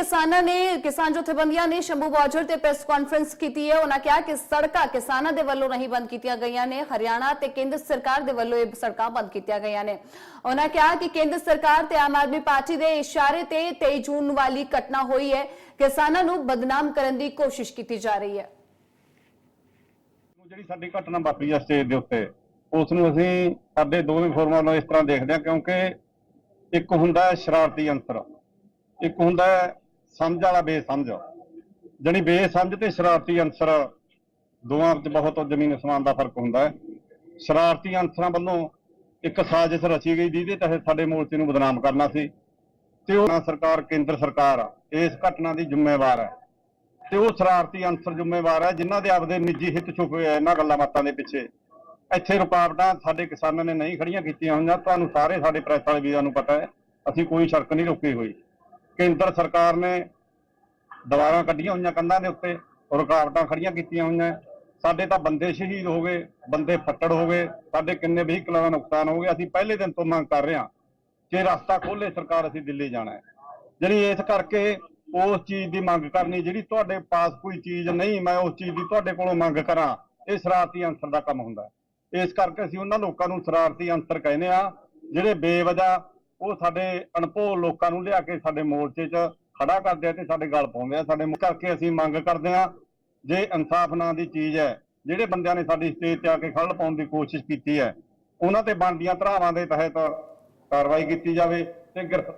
ਕਿਸਾਨਾਂ ਨੇ, ਕਿਸਾਨ ਜਥੇਬੰਦੀਆਂ ਨੇ ਸ਼ੰਭੂ ਬਾਜਰ ਤੇ ਪ੍ਰੈਸ ਕਾਨਫਰੰਸ ਕੀਤੀ ਹੈ। ਉਹਨਾਂ ਕਿਹਾ ਕਿ ਸੜਕਾਂ ਕਿਸਾਨਾਂ ਦੇ ਵੱਲੋਂ ਨਹੀਂ ਬੰਦ ਕੀਤੀਆਂ ਗਈਆਂ ਨੇ। ਹਰਿਆਣਾ ਤੇ ਕੇਂਦਰ ਸਰਕਾਰ ਦੇ ਵੱਲੋਂ ਇਹ ਸੜਕਾਂ ਬੰਦ ਕੀਤੀਆਂ ਗਈਆਂ ਨੇ। ਉਹਨਾਂ ਕਿਹਾ ਕਿ ਕੇਂਦਰ ਸਰਕਾਰ ਤੇ ਆਮ ਆਦਮੀ ਪਾਰਟੀ ਦੇ ਇਸ਼ਾਰੇ ਤੇ 23 ਜੂਨ ਵਾਲੀ ਘਟਨਾ ਹੋਈ ਹੈ। ਕਿਸਾਨਾਂ ਨੂੰ ਬਦਨਾਮ ਕਰਨ ਦੀ ਕੋਸ਼ਿਸ਼ ਕੀਤੀ ਜਾ ਰਹੀ ਹੈ। ਜਿਹੜੀ ਸਾਡੀ ਘਟਨਾ ਵਾਪਰੀ ਆ ਸਟੇਜ ਦੇ ਉੱਤੇ, ਉਸ ਨੂੰ ਅਸੀਂ ਸਾਡੇ ਦੋਵੇਂ ਫੋਰਮਾਂ ਨੂੰ ਇਸ ਤਰ੍ਹਾਂ ਦੇਖਦੇ ਹਾਂ ਕਿਉਂਕਿ ਇੱਕ ਹੁੰਦਾ ਹੈ ਸ਼ਰਾਰਤੀ ਅੰਸਰ ਇੱਕ ਹੁੰਦਾ ਹੈ ਸਮਝ ਵਾਲਾ ਬੇਸਮਝ। ਜਾਣੀ ਬੇਸਮਝ ਤੇ ਸ਼ਰਾਰਤੀ ਅੰਸਰ ਦੋਵਾਂ ਵਿੱਚ ਬਹੁਤ ਜ਼ਮੀਨ ਅਸਮਾਨ ਦਾ ਫ਼ਰਕ ਹੁੰਦਾ ਹੈ। ਸ਼ਰਾਰਤੀ ਅੰਸਰਾਂ ਵੱਲੋਂ ਇੱਕ ਸਾਜ਼ਿਸ਼ ਰਚੀ ਗਈ ਜਿਹਦੇ ਤਹਿਤ ਸਾਡੇ ਮੋਰਚੇ ਨੂੰ ਬਦਨਾਮ ਕਰਨਾ ਸੀ। ਤੇ ਉਹ ਸਰਕਾਰ, ਕੇਂਦਰ ਸਰਕਾਰ ਇਸ ਘਟਨਾ ਦੀ ਜ਼ਿੰਮੇਵਾਰ ਹੈ। ਤੇ ਉਹ ਸ਼ਰਾਰਤੀ ਅੰਸਰ ਜ਼ਿੰਮੇਵਾਰ ਹੈ ਜਿਨ੍ਹਾਂ ਦੇ ਆਪਦੇ ਨਿੱਜੀ ਹਿੱਤ ਛੁਪੇ ਆ ਇਹਨਾਂ ਗੱਲਾਂ ਬਾਤਾਂ ਦੇ ਪਿੱਛੇ। ਇੱਥੇ ਰੁਕਾਵਟਾਂ ਸਾਡੇ ਕਿਸਾਨਾਂ ਨੇ ਨਹੀਂ ਖੜੀਆਂ ਕੀਤੀਆਂ ਹੋਈਆਂ। ਤੁਹਾਨੂੰ ਸਾਰੇ ਸਾਡੇ ਪ੍ਰੈਸ ਵਾਲੇ ਵੀਰਾਂ ਨੂੰ ਪਤਾ ਹੈ। ਅਸੀਂ ਕੋਈ ਸੜਕ ਨਹੀਂ ਰੋਕੀ ਹੋਈ। ਕੇਂਦਰ ਸਰਕਾਰ ਨੇ ਦੀਵਾਰਾਂ ਕੱਢੀਆਂ ਹੋਈਆਂ ਕੰਧਾਂ ਦੇ ਉੱਤੇ ਰੁਕਾਵਟਾਂ ਖੜੀਆਂ ਕੀਤੀਆਂ ਹੋਈਆਂ। ਸਾਡੇ ਤਾਂ ਬੰਦੇ ਸ਼ਹੀਦ ਹੋ ਗਏ, ਬੰਦੇ ਫੱਟੜ ਹੋ ਗਏ, ਸਾਡੇ ਕਿੰਨੇ ਵਹੀਕਲਾਂ ਦਾ ਨੁਕਸਾਨ ਹੋ ਗਿਆ। ਅਸੀਂ ਪਹਿਲੇ ਦਿਨ ਤੋਂ ਮੰਗ ਕਰ ਰਹੇ ਹਾਂ ਕਿ ਰਸਤਾ ਖੋਲੇ ਸਰਕਾਰ ਅਸੀਂ ਦਿੱਲੀ ਜਾਣਾ ਹੈ। ਜਿਹੜੀ ਇਸ ਕਰਕੇ ਉਸ ਚੀਜ਼ ਦੀ ਮੰਗ ਕਰਨੀ, ਜਿਹੜੀ ਤੁਹਾਡੇ ਪਾਸ ਕੋਈ ਚੀਜ਼ ਨਹੀਂ, ਮੈਂ ਉਸ ਚੀਜ਼ ਦੀ ਤੁਹਾਡੇ ਕੋਲੋਂ ਮੰਗ ਕਰਾਂ, ਇਹ ਸ਼ਰਾਰਤੀ ਅੰਸਰ ਦਾ ਕੰਮ ਹੁੰਦਾ ਇਸ ਕਰਕੇ ਅਸੀਂ ਉਹਨਾਂ ਲੋਕਾਂ ਨੂੰ ਸ਼ਰਾਰਤੀ ਅੰਸਰ ਕਹਿੰਦੇ ਆ ਜਿਹੜੇ ਬੇਵਜਾ ਉਹ ਸਾਡੇ ਅਣਭੋਲ ਲੋਕਾਂ ਨੂੰ ਲਿਆ ਕੇ ਸਾਡੇ ਮੋਰਚੇ 'ਚ ਖੜਾ ਕਰਦੇ ਆ ਤੇ ਸਾਡੇ ਗੱਲ ਪਾਉਂਦੇ ਆ। ਸਾਡੇ ਕਰਕੇ ਅਸੀਂ ਮੰਗ ਕਰਦੇ ਆ, ਜੇ ਇਨਸਾਫ ਨਾਂ ਦੀ ਚੀਜ਼ ਹੈ, ਜਿਹੜੇ ਬੰਦਿਆਂ ਨੇ ਸਾਡੀ ਸਟੇਜ ਤੇ ਆ ਕੇ ਖੜਲ ਪਾਉਣ ਦੀ ਕੋਸ਼ਿਸ਼ ਕੀਤੀ ਹੈ, ਉਹਨਾਂ ਤੇ ਬਣਦੀਆਂ ਧਰਾਵਾਂ ਦੇ ਤਹਿਤ ਕਾਰਵਾਈ ਕੀਤੀ ਜਾਵੇ ਤੇ ਗ੍ਰਿਫ-